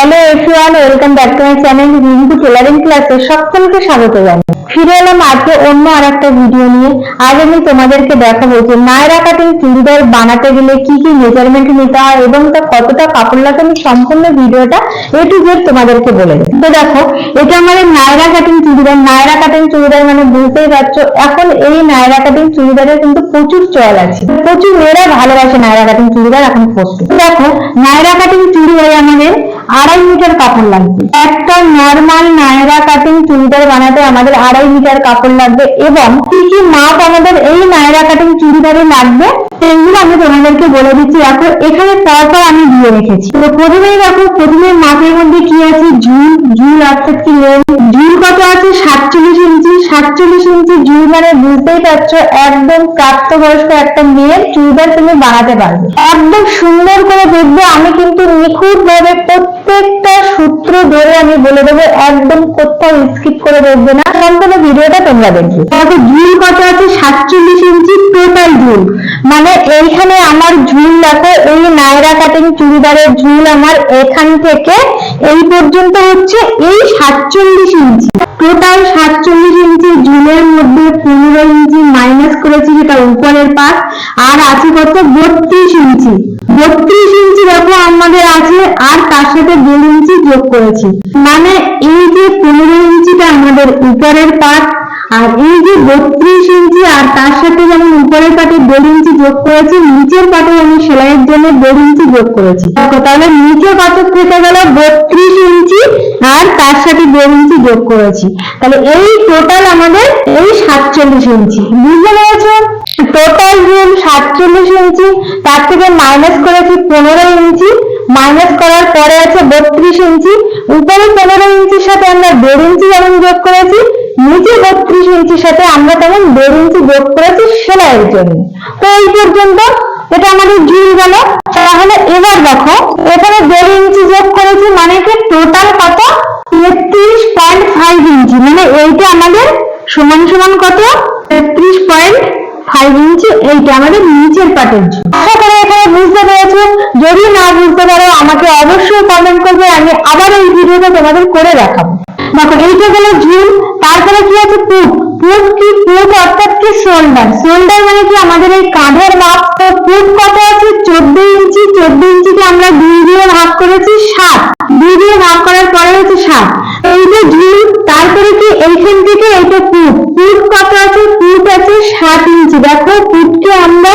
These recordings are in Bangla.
Hello everyone welcome back to my channel Rinku tailoring ক্লাসে সকলকে স্বাগত জানাই। ফিরে এলাম আজকে অন্য আর একটা ভিডিও নিয়ে। আজ আমি তোমাদেরকে দেখাবো যে নায়রা কাটিং চুড়িদার বানাতে গেলে কি কি মেজারমেন্ট নিতে হয় এবং তা কতটা কাপড় লাগে আমি সম্পূর্ণ ভিডিওটা এ টু জেড তোমাদেরকে বলে দেবো। তো দেখো, এটা আমাদের নায়রা কাটিং চুড়িদার। নায়রা কাটিং চুড়িদার মানে বুঝতেই পারছ, এখন এই নায়রা কাটিং চুড়িদারের কিন্তু প্রচুর চল আছে। প্রচুর মেয়েরা ভালোবাসে নায়রা কাটিং চুড়িদার এখন পরতে দেখো নায়রা কাটিং চুড়িদারে আমাদের আড়াই মিটার কাপড় লাগবে। একটা নর্মাল নায়রা কাটিং চুড়িদার বানাতে আমাদের আড়াই মিটার কাপড় লাগবে এবং কি কি মাপ আমাদের এই নায়রা কাটিং চুড়িদারে লাগবে, সেইগুলো আমি তোমাদেরকে বলে দিচ্ছি। দেখো, এখানে পরপর আমি দিয়ে রেখেছি। তো প্রথমেই দেখো প্রথমে মাপের মধ্যে কি আছে? ঝুল ঝুল অর্থাৎ কি লেন ঝুল কত আছে? সাতচল্লিশ ইঞ্চি। সাতচল্লিশ ইঞ্চি ঝুল মানে বুঝতেই পারছ, একদম প্রাপ্তবয়স্ক একটা মেয়ের চুড়িদার তুমি বানাতে পারবে। একদম সুন্দর করে দেখবে। আমি কিন্তু নিখুঁত ভাবে প্রত্যেকটা সূত্র ধরে আমি বলে দেবো, একদম কোথাও স্কিপ করে দেখবে না। সম্পূর্ণ ভিডিওটা তোমরা দেখবে। তারপর ঝুল কত আছে? সাতচল্লিশ ইঞ্চি টোটাল ঝুল। মানে এইখানে আমার ঝুল দেখো, এই নায়রা কাটিং চুড়িদারের ঝুল আমার এখান থেকে এই পর্যন্ত হচ্ছে এই সাতচল্লিশ ইঞ্চি। টোটাল সাতচল্লিশ ইঞ্চি ঝুলের মধ্যে পনেরো ইঞ্চি মাইনাস করেছি যেটা উপরের পাশ আর আছে কত? বত্রিশ ইঞ্চি। বত্রিশ ইঞ্চি আমাদের আছে আর তার সাথে দেড় ইঞ্চি যোগ করেছি। মানে এই যে পনেরো ইঞ্চিটা আমাদের উপরের পাট, আর এই যে বত্রিশ ইঞ্চি আর তার সাথে যেমন উপরের পাটে দেড় ইঞ্চি যোগ করেছি, নিচের পাটে আমি সেলাইয়ের জন্য দেড় ইঞ্চি যোগ করেছি। তাহলে নিচের পাটের থেকে গেল বত্রিশ ইঞ্চি আর তার সাথে দেড় ইঞ্চি যোগ করেছি। তাহলে এই টোটাল আমাদের এই সাতচল্লিশ ইঞ্চি। বুঝতে পেরেছ? টোটাল রুম সাতচল্লিশ ইঞ্চি, তার থেকে মাইনাস করেছি পনেরো ইঞ্চি। মাইনাস করার পরে আছে বত্রিশ ইঞ্চি। উপরে পনেরো ইঞ্চির সাথে আমরা দেড় ইঞ্চি যেমন যোগ করেছি, নিচে বত্রিশ ইঞ্চির সাথে আমরা তেমন দেড় ইঞ্চি যোগ করেছি সেলাইয়ের জন্য। তো এই পর্যন্ত এটা আমাদের ঝুল গেল। তাহলে এবার দেখো, এখানে দেড় ইঞ্চি যোগ করেছি মানে কি টোটাল কত? তেত্রিশ পয়েন্ট ফাইভ ইঞ্চি। মানে এইটা আমাদের সমান সমান কত? তেত্রিশ পয়েন্ট ফাইভ ইঞ্চি এইটা আমাদের নিচের পাটের ঝুল আশা করি এখানে বুঝতে পেরেছ। যদি না বুঝতে পারো, আমাকে অবশ্যই কমেন্ট করবে, আমি আবার এই ভিডিওটা তোমাদের করে দেখাবো। দেখো, এইটা গেল ঝুল তারপরে কি আছে? পুট পুট কি পুট অর্থাৎ কি শোল্ডার শোল্ডার মানে কি আমাদের এই কাঁধের মাপ? তো পুট কত আছে? চোদ্দ ইঞ্চি। চোদ্দ ইঞ্চিকে আমরা দুই দিয়ে ভাগ করেছি সাত দুই দিয়ে ভাগ করার পরে হচ্ছে সাত যে ঝুল তারপরে কি এইখান থেকে এইটা পুট পুট কত আছে? আছে সাত ইঞ্চি। দেখো পুটকে আমরা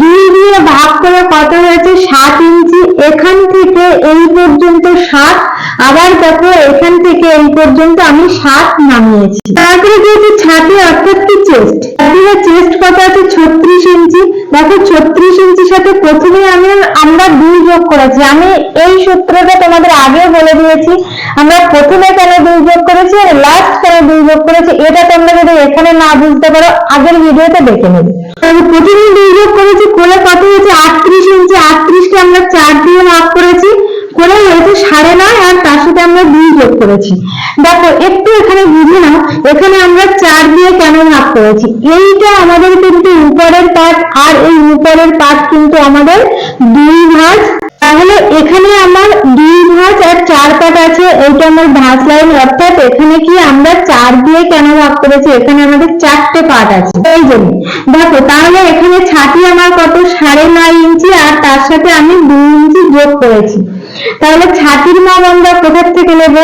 দুই দিয়ে ভাগ করে কত হয়েছে? সাত ইঞ্চি। এখান থেকে এই পর্যন্ত সাত। আবার দেখো এখান থেকে এই পর্যন্ত আমি সাত নামিয়েছি। তারপরে যেহেতু ছাতি অর্থাৎ কি চেস্ট ছাতির চেস্ট কত আছে? ছত্রিশ ইঞ্চি। দেখো ছত্রিশ ইঞ্চির সাথে প্রথমে আমি আমরা দুই যোগ করেছি। আমি এই সূত্রটা তোমাদের আগেও বলে দিয়েছি। আমরা প্রথমে কেন দুই যোগ করেছি আর লাস্ট কেন দুই যোগ করেছি? এটা তোমরা যদি এখানে না বুঝতে পারো আগের ভিডিওতে দেখে নেবে আমি প্রথমে দুই যোগ করেছি, কোলে কত হয়েছে আটত্রিশ ইঞ্চি আটত্রিশকে আমরা চার দিয়ে ভাগ করেছি করে হয়েছে সাড়ে নয় আর তার সাথে আমরা দুই যোগ করেছি। দেখো, একটু এখানে বুঝে নাও, এখানে আমরা চার দিয়ে কেন ভাগ করেছি? এইটা আমাদের কিন্তু উপরের পার্ট আর এই উপরের পার্ট কিন্তু আমাদের দুই ভাঁজ তাহলে এখানে আমার দুই আর চার পাট আছে, এইটা আমার ভাঁজ লাইন, অর্থাৎ এখানে কি আমরা চার দিয়ে কেন ভাগ করেছি? এখানে আমাদের চারটে পাট আছে, এই জন্য দেখো, তাহলে এখানে ছাতি আমার কত? সাড়ে নয় ইঞ্চি, আর তার সাথে আমি দুই ইঞ্চি যোগ করেছি। তাহলে ছাতির মাপ আমরা কোথা থেকে নেব?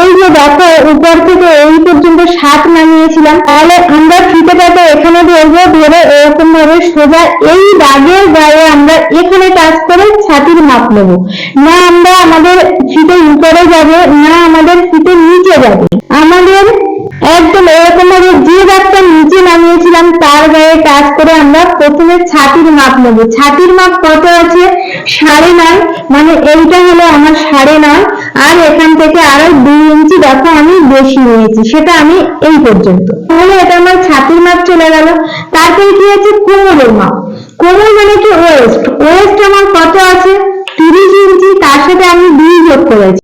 এই যে দেখো, উপর থেকে এই পর্যন্ত সাত নামিয়েছিলাম। তাহলে আমরা ফিতেটাকে এখানে ধরবো, ধরে এরকম ভাবে সোজা এই দাগের গায়ে আমরা এখানে কাজ করে ছাতির মাপ নেব। না আমরা আমাদের ফিতে উপরে যাবে, না আমাদের ফিতে নিচে যাবে। আমাদের প্রথমে ছাতির মাপ নেব। ছাতির মাপ কত আছে? সাড়ে নয়। মানে এইটা হলো আমার সাড়ে নয়। আর এখান থেকে আরও দুই ইঞ্চি দেখো আমি বেশি নিয়েছি। সেটা আমি এই পর্যন্ত। তাহলে এটা আমার ছাতির মাপ চলে গেল। তারপরে কি আছে? কোমরের মাপ। কোমর মানে কি? ওয়েস্ট ওয়েস্ট আমার কত আছে? তিরিশ ইঞ্চি। তার সাথে আমি দুই যোগ করেছি।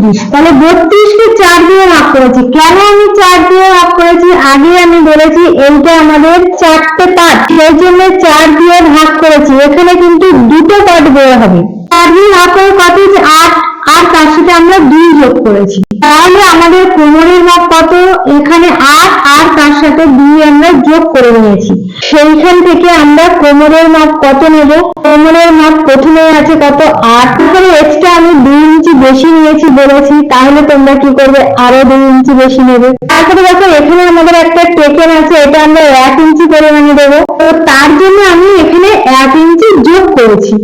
বত্রিশ তাহলে বত্রিশকে চার দিয়ে ভাগ করেছি। কেন আমি চার দিয়ে ভাগ করেছি? আগে আমি বলেছি, এইটা আমাদের চারটে পার্ট সেই জন্য চার দিয়ে ভাগ করেছি। এখানে কিন্তু দুটো পার্ট দেওয়া হবে। চার দিয়ে ভাগ করে কত আট। আর তার সাথে আমরা দুই যোগ করেছি। তাহলে আমাদের কোমরের মাপ কত? এখানে আট। আর তার সাথে দুই আমরা যোগ করে নিয়েছি। সেইখান থেকে আমরা কোমরের মাপ কত নেব? কোমরের মাপ প্রথমে আছে কত আট। তারপরে এক্সট্রা আমি দুই ইঞ্চি বেশি নিয়েছি বলেছি, তাহলে তোমরা কি করবে? আরও দুই ইঞ্চি বেশি নেবে। তারপরে দেখো, এখানে আমাদের একটা টেকেন আছে, এটা আমরা এক ইঞ্চি পরিমাণে দেবো। তো তার জন্য আমি এখানে এক ইঞ্চি যোগ করেছি।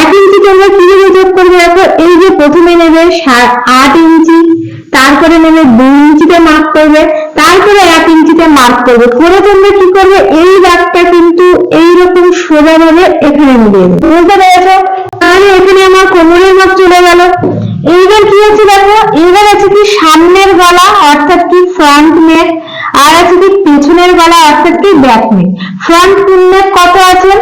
এক ইঞ্চি তোমরা কীভাবে যোগ করবে দেখো? এই যে প্রথমে নেবে আট ইঞ্চি, তারপরে নেবে দুই ইঞ্চিতে মাপ করবে, তারপরে এক ইঞ্চিতে মার্ক করবে। করে তোমরা কি করবে? এই দাগটা কিন্তু এইরকম সোজা ভাবে এখানে দেবে বুঝতে পেরেছ? তাহলে এখানে আমার কোমরের মাপ চলে গেল। এইবার কি আছে দেখো? এইবার আছে কি সামনের গলা, অর্থাৎ কি ফ্রন্ট নেক আর আছে কি পেছনের গলা, অর্থাৎ কি ব্যাক নেক ফ্রন্ট নেক কত আছে?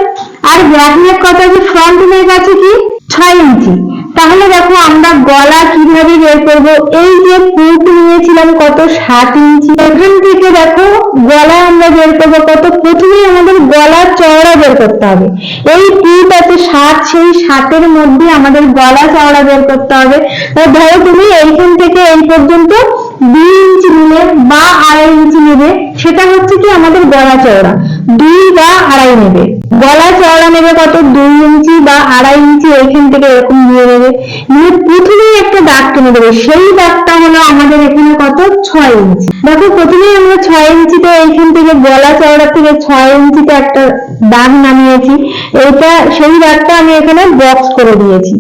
আর ব্যাক নেক কত আছে? ফ্রন্ট নেক আছে কি? ছয় ইঞ্চি। তাহলে দেখো আমরা গলা কীভাবে বের করব? এই যে পুট নিয়েছিলাম কত সাত ইঞ্চি। এখান থেকে দেখো গলা আমরা বের করব কত? প্রথমেই আমাদের গলার চওড়া বের করতে হবে। এই পুট আছে সাত, সেই সাতের মধ্যে আমাদের গলা চওড়া বের করতে হবে। ধরো তুমি এইখান থেকে এই পর্যন্ত দুই ইঞ্চি নিলে বা আড়াই ইঞ্চি নেবে সেটা হচ্ছে কি আমাদের গলা চওড়া। দুই বা আড়াই নেবে। গলা চওড়া নেবে কত? দুই ইঞ্চি বা আড়াই ইঞ্চি এইখান থেকে এরকম নিয়ে নেবে। নিয়ে প্রথমেই একটা দাগ টেনে দেবে। সেই দাগটা হলো আমাদের এখানে কত? ছয় ইঞ্চি। দেখো, প্রথমেই আমরা ছয় ইঞ্চিতে এইখান থেকে গলা চওড়া থেকে ছয় ইঞ্চিতে একটা দাগ নামিয়েছি। এটা সেই দাগটা আমি এখানে বক্স করে দিয়েছি।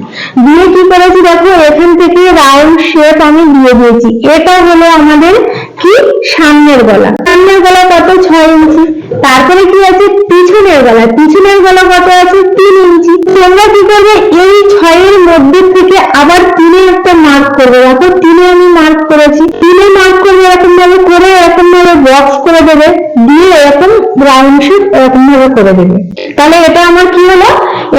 দিয়ে কি করেছি দেখো, এখান থেকে রাউন্ড শেপ আমি দিয়ে দিয়েছি। এটা হলো আমাদের কি? সামনের গলা। সামনের গলা কত? ছয় ইঞ্চি। তারপরে কি আছে? পিছনের গলা পিছনের গলা কত আছে? তিন ইঞ্চি। তোমরা কি করবে? এই ছয়ের মধ্যে থেকে আবার তিনে একটা মার্ক করবে। দেখো, তিনে আমি মার্ক করেছি। তিনে মার্ক করবে এরকম ভাবে করে এরকম ভাবে বক্স করে দেবে। দিয়ে এরকম রাউন্ড শেপ এরকম ভাবে করে দেবে। তাহলে এটা আমার কি হলো?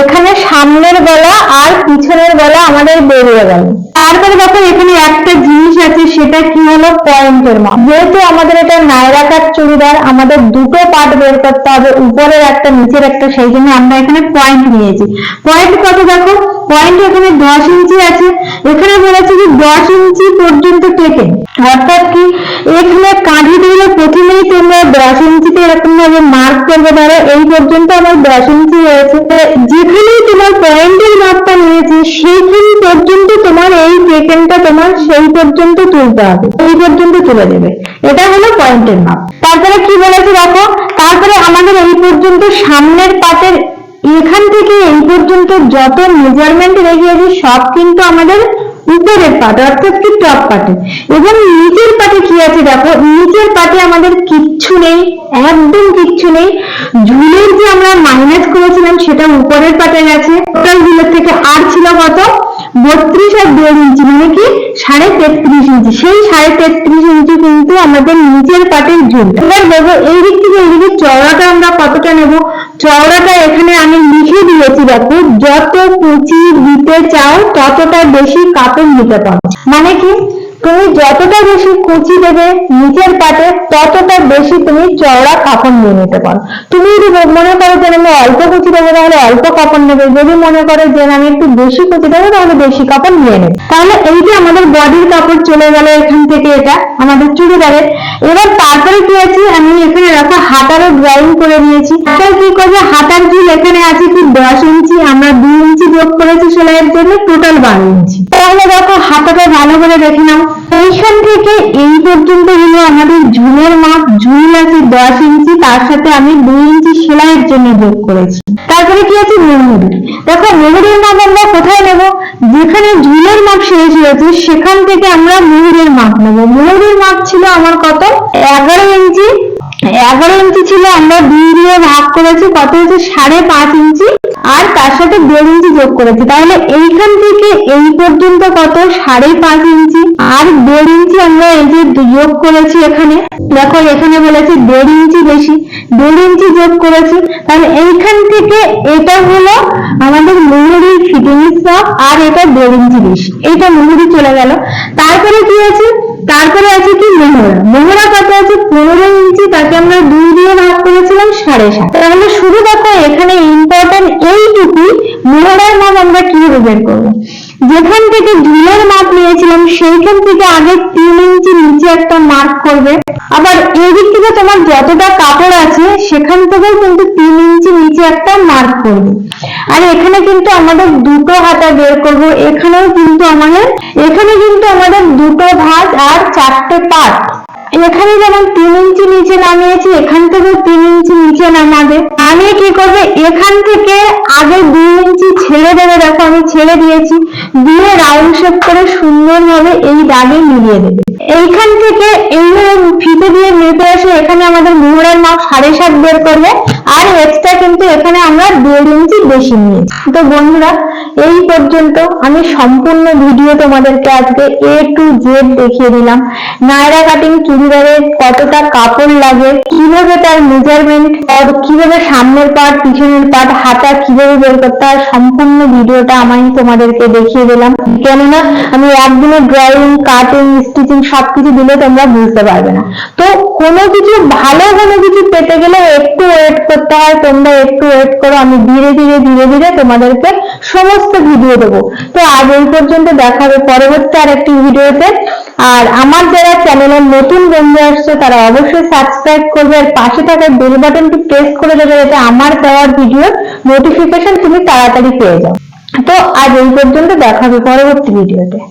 এখানে সামনের গলা আর পিছনের গলা আমাদের বেরিয়ে গেল। তারপরে দেখো, এখানে একটা জিনিস আছে, সেটা কি হলো? পয়েন্টের মাপ যেহেতু আমাদের এটা নায়রাকার চুড়িদার, আমাদের দুটো পার্ট বের করতে হবে, উপরের একটা, নিচের একটা, সেই জন্য আমরা এখানে পয়েন্ট নিয়েছি। পয়েন্ট কত দেখো? পয়েন্ট এখানে দশ ইঞ্চি আছে। এখানে বলেছে যে দশ ইঞ্চি পর্যন্ত টেকে অর্থাৎ কি? এখানে কাঁধি দিলে প্রথমেই তোমরা দশ ইঞ্চিতে এরকম ভাবে মার্ক করবে। ধরো এই পর্যন্ত আমার দশ ইঞ্চি রয়েছে। তো যেখানেই তোমার পয়েন্টের মাপটা নিয়েছে সেইখান পর্যন্ত তোমার এই টেকেনটা তোমার সেই পর্যন্ত তুলতে হবে। এই পর্যন্ত তুলে দেবে। এটা হলো পয়েন্টের মাপ তারপরে কি বলেছে দেখো? তারপরে আমাদের এই পর্যন্ত সামনের পাটের এখান থেকে এই পর্যন্ত যত মেজারমেন্ট রেখেছি সব কিন্তু আমাদের উপরের পাটে, অর্থাৎ কি টপ পাটে। এবং নিচের পাটে কি আছে দেখো, নিচের পাটে আমাদের কিচ্ছু নেই, একদম কিচ্ছু নেই। ঝুলের যে আমরা মাইনাস করেছিলাম, সেটা উপরের পাটে গেছে। টোটাল ঝুলের থেকে আর ছিল কত? বত্রিশ আর দেড় ইঞ্চি মানে কি সাড়ে তেত্রিশ ইঞ্চি সেই সাড়ে তেত্রিশ ইঞ্চি কিন্তু আমাদের নিচের পাটের ঝুল। এবার দেখো এই দিক থেকে এই দিকে চওড়াটা আমরা কতটা নেব? চওড়াটা এখানে আমি লিখে দিয়েছি দেখো যত কুচি দিতে চাও ততটা বেশি কাপড় নিতে পারো। মানে কি? তুমি যতটা বেশি কুচি দেবে, নিচের পাটে ততটা বেশি তুমি চওড়া কাপড় নিয়ে নিতে পারো। তুমি যদি মনে করো যে আমি অল্প কুচি দেবো, তাহলে অল্প কাপড় নেবে। যদি মনে করো যে আমি একটু বেশি কুচি দেবো, তাহলে বেশি কাপড় নিয়ে নেবে। তাহলে এই যে আমাদের বডির কাপড় চলে গেল এখান থেকে এটা, আমাদের চুড়িদারের। এবার তারপরে কি আছে? আমি এখানে রাখা হাতারও ড্রয়িং করে নিয়েছি। হাতার কি করবে? হাতার ঝুল এখানে আছে? কি দশ ইঞ্চি, আমরা দুই ইঞ্চি যোগ করেছি সেলাইয়ের জন্য টোটাল বারো ইঞ্চি। তাহলে দেখো, হাতাটা ভালো করে দেখে নাও। এইখান থেকে এই পর্যন্ত হলো আমাদের ঝুলের মাপ, ঝুল আছে দশ ইঞ্চি, তার সাথে আমি দুই ইঞ্চি সেলাইয়ের জন্য যোগ করেছি। তারপরে কি আছে? মেমুরি দেখো মেমুরির মাপ আমরা কোথায় নেব? যেখানে ঝুলের মাপ শেষ হয়েছে সেখান থেকে আমরা মুহুরের মাপ নেব। মুহুরের মাপ ছিল আমার কত? এগারো ইঞ্চি। এগারো ইঞ্চি ছিল আমরা দুই দিয়ে ভাগ করেছি, কত হচ্ছে সাড়ে পাঁচ ইঞ্চি। আর তার সাথে দেড় ইঞ্চি যোগ করেছি। তাহলে এইখান থেকে এই পর্যন্ত কত? সাড়ে পাঁচ ইঞ্চি। আর দেড় ইঞ্চি আমরা এই যে যোগ করেছি এখানে, দেখো এখানে বলেছে দেড় ইঞ্চি বেশি। দেড় ইঞ্চি যোগ করেছি। তাহলে এইখান থেকে এটা হলো আমাদের মুহুরির ফিটিংস আর এটা দেড় ইঞ্চি বেশি। এইটা মুহুরি চলে গেল। তারপরে কি আছে তারপরে আছে কি মোহরা। মোহরা কত আছে? পনেরো ইঞ্চি, তাকে আমরা দুই দিয়ে ভাগ করেছিলাম সাড়ে সাত। তাহলে শুধু দেখো এখানে ইম্পর্টেন্ট এইটুকুই মোহরার মাপ আমরা কীভাবে বের করব? যেখান থেকে ঢিলের মাপ নিয়েছিলাম, সেইখান থেকে আগে তিন ইঞ্চি নিচে একটা মার্ক করবে। আবার এই দিক থেকে তোমার যতটা কাপড় আছে, সেখান থেকেও কিন্তু তিন ইঞ্চি নিচে একটা মার্ক করবে। আর এখানে কিন্তু আমাদের দুটো হাতা বের করব। এখানেও কিন্তু আমাদের, এখানে কিন্তু আমাদের দুটো ভাঁজ আর চারটে পাট এখানে যেমন তিন ইঞ্চি নিচে নামিয়েছি, এখান থেকেও তিন ইঞ্চি নিচে নামাবে। আমি কি করবে? এখান থেকে আগে দুই ইঞ্চি ছেড়ে দেবে। দেখো, আমি ছেড়ে দিয়েছি। দিয়ে রাউন্ড শেপ করে সুন্দরভাবে এই দাগে মিলিয়ে দেবে। এইখান থেকে এইভাবে ফিতে দিয়ে মেপে এসে এখানে আমাদের মোহরের মাপ সাড়ে সাত বের করবে। আর এক্সট্রা কিন্তু এখানে আমরা দেড় ইঞ্চি বেশি নিয়েছি তো বন্ধুরা, এই পর্যন্ত আমি সম্পূর্ণ ভিডিও তোমাদেরকে আজকে এ টু জেড দেখিয়ে দিলাম। নায়রা কাটিং চুড়িদারের কতটা কাপড় লাগে, কীভাবে তার মেজারমেন্ট আর কীভাবে সামনের পার্ট পিছনের পার্ট হাতা কীভাবে বের করতে হয়, সম্পূর্ণ ভিডিওটা আমি তোমাদেরকে দেখিয়ে দিলাম। কেননা, আমি একদিনে ড্রয়িং কাটিং স্টিচিং সবকিছু দিলে তোমরা বুঝতে পারবে না। তো কোনো কিছু ভালো কোনো কিছু পেতে গেলে একটু ওয়েট করতে হয়, তোমরা একটু ওয়েট করো, আমি ধীরে ধীরে ধীরে ধীরে তোমাদেরকে সমস্ত ভিডিও দেবো। তো আজ এই পর্যন্ত দেখাবে পরবর্তী আর একটি ভিডিওতে আর আমার যারা চ্যানেলে নতুন বন্ধু আসছে, তারা অবশ্যই সাবস্ক্রাইব করবে আর পাশে থাকা বেল বাটনটি প্রেস করে দেবে, যাতে আমার দেওয়ার ভিডিওর নোটিফিকেশন তুমি তাড়াতাড়ি পেয়ে যাও। তো আজ এই পর্যন্ত দেখাবে পরবর্তী ভিডিওতে